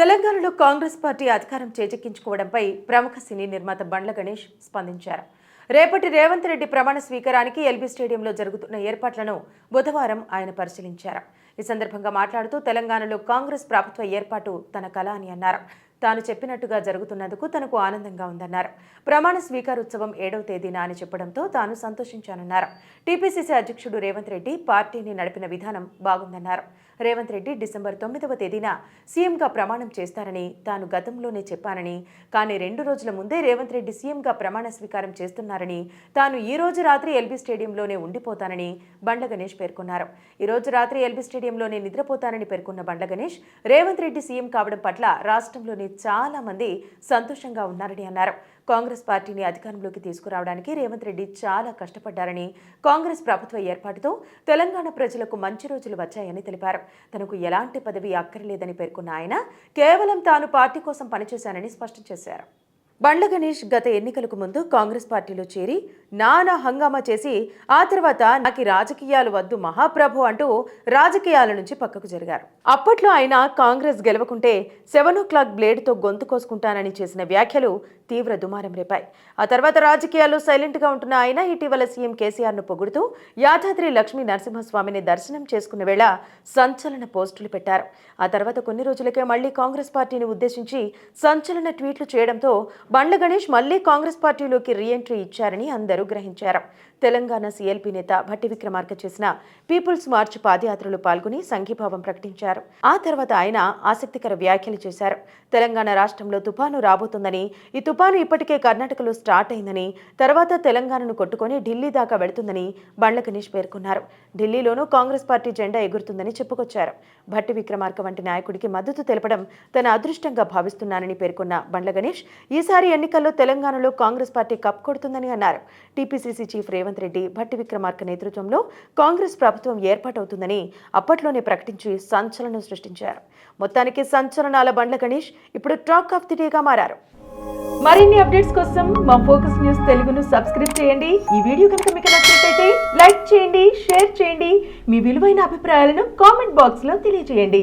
తెలంగాణలో కాంగ్రెస్ పార్టీ అధికారం చేజెక్కించుకోవడంపై ప్రముఖ సినీ నిర్మాత బండ్ల గణేష్ స్పందించారు. రేపటి రేవంత్ రెడ్డి ప్రమాణ స్వీకారానికి ఎల్బీ స్టేడియంలో జరుగుతున్న ఏర్పాట్లను బుధవారం ఆయన పరిశీలించారు. ఈ సందర్భంగా మాట్లాడుతూ తెలంగాణలో కాంగ్రెస్ ప్రభుత్వ ఏర్పాటు తన కళ అని అన్నారు. తాను చెప్పినట్టుగా జరుగుతున్నందుకు తనకు ఆనందంగా ఉందన్నారు. ప్రమాణ స్వీకారోత్సవం ఏడవ తేదీన అని చెప్పడంతో తాను సంతోషించానన్నారు. టీపీసీసీ అధ్యక్షుడు రేవంత్ రెడ్డి పార్టీని నడిపిన విధానం బాగుందన్నారు. రేవంత్ రెడ్డి డిసెంబర్ తొమ్మిదవ తేదీన సీఎంగా ప్రమాణం చేస్తారని తాను గతంలోనే చెప్పానని కానీ రెండు రోజుల ముందే రేవంత్ రెడ్డి సీఎంగా ప్రమాణ స్వీకారం చేస్తున్నారని తాను ఈ రోజు రాత్రి ఎల్బీ స్టేడియంలోనే ఉండిపోతానని బండ్ల గణేష్ పేర్కొన్నారు. ఈ రోజు రాత్రి ఎల్బీ స్టేడియంలోనే నిద్రపోతానని పేర్కొన్న బండ్ల గణేష్ రేవంత్ రెడ్డి సీఎం కావడం పట్ల రాష్ట్రంలోని చాలా మంది సంతోషంగా ఉన్నారని అన్నారు. కాంగ్రెస్ పార్టీని అధికారంలోకి తీసుకురావడానికి రేవంత్ రెడ్డి చాలా కష్టపడ్డారని కాంగ్రెస్ ప్రభుత్వ ఏర్పాటుతో తెలంగాణ ప్రజలకు మంచి రోజులు వచ్చాయని తెలిపారు. తనకు ఎలాంటి పదవి అక్కర్లేదని పేర్కొన్న ఆయన కేవలం తాను పార్టీ కోసం పనిచేశానని స్పష్టం చేశారు. బండ్ల గణేష్ గత ఎన్నికలకు ముందు కాంగ్రెస్ పార్టీలో చేరి నానా హంగామా చేసి ఆ తర్వాత నాకు రాజకీయాలు వద్దు మహాప్రభు అంటూ రాజకీయాల నుంచి పక్కకు జరిగారు. అప్పట్లో ఆయన కాంగ్రెస్ గెలవకుంటే సెవెన్ ఓ క్లాక్ బ్లేడ్తో గొంతు కోసుకుంటానని చేసిన వ్యాఖ్యలు తీవ్ర దుమారం రేపాయి. ఆ తర్వాత రాజకీయాలు సైలెంట్గా ఉంటున్న ఆయన ఇటీవల సీఎం కేసీఆర్ను పొగుడుతూ యాదాద్రి లక్ష్మీ నరసింహస్వామిని దర్శనం చేసుకున్న వేళ సంచలన పోస్టులు పెట్టారు. ఆ తర్వాత కొన్ని రోజులకే మళ్ళీ కాంగ్రెస్ పార్టీని ఉద్దేశించి సంచలన ట్వీట్లు చేయడంతో బండ్ల గణేష్ మళ్ళీ కాంగ్రెస్ పార్టీలోకి రీఎంట్రీ ఇచ్చారని అందరూ గ్రహించారు తెలంగాణ సీఎల్పీ నేత భట్టి విక్రమార్క చేసిన పీపుల్స్ మార్చ్ పాదయాత్రలో పాల్గొని సంఘీభావం ప్రకటించారు. ఆ తర్వాత ఆయన ఆసక్తికర వ్యాఖ్యలు చేశారు. తెలంగాణ రాష్ట్రంలో తుపాను రాబోతుందని ఈ తుపాను ఇప్పటికే కర్ణాటకలో స్టార్ట్ అయిందని తర్వాత తెలంగాణను కొట్టుకొని ఢిల్లీ దాకా వెళుతుందని బండ్ల గణేష్ పేర్కొన్నారు. ఢిల్లీలోనూ కాంగ్రెస్ పార్టీ జెండా ఎగురుతుందని చెప్పుకొచ్చారు. భట్టి విక్రమార్క వంటి నాయకుడికి మద్దతు తెలపడం తన అదృష్టంగా భావిస్తున్నానని పేర్కొన్న బండ్ల గణేష్ ఈసారి ఎన్నికల్లో తెలంగాణలో కాంగ్రెస్ పార్టీ కప్ కొడుతుందని అన్నారు. టీపీసీసీ చీఫ్ రేవంత్ రెడ్డి భట్టి విక్రమార్క నేతృత్వంలో కాంగ్రెస్ ప్రభుత్వం ఏర్పాటవుతుందని అప్పట్లోనే ప్రకటించి సంచలనం సృష్టించారు. మొత్తానికి సంచలనాల బండ్ల గణేష్ ఇప్పుడు టాక్ ఆఫ్ ది డేగా మారారు. మరిన్ని అప్డేట్స్ కోసం మా ఫోకస్ న్యూస్ తెలుగును సబ్స్క్రైబ్ చేయండి. ఈ వీడియో కనుక మీకు నచ్చినట్లయితే లైక్ చేయండి షేర్ చేయండి. మీ విలువైన అభిప్రాయాలను కామెంట్ బాక్స్లో తెలియజేయండి.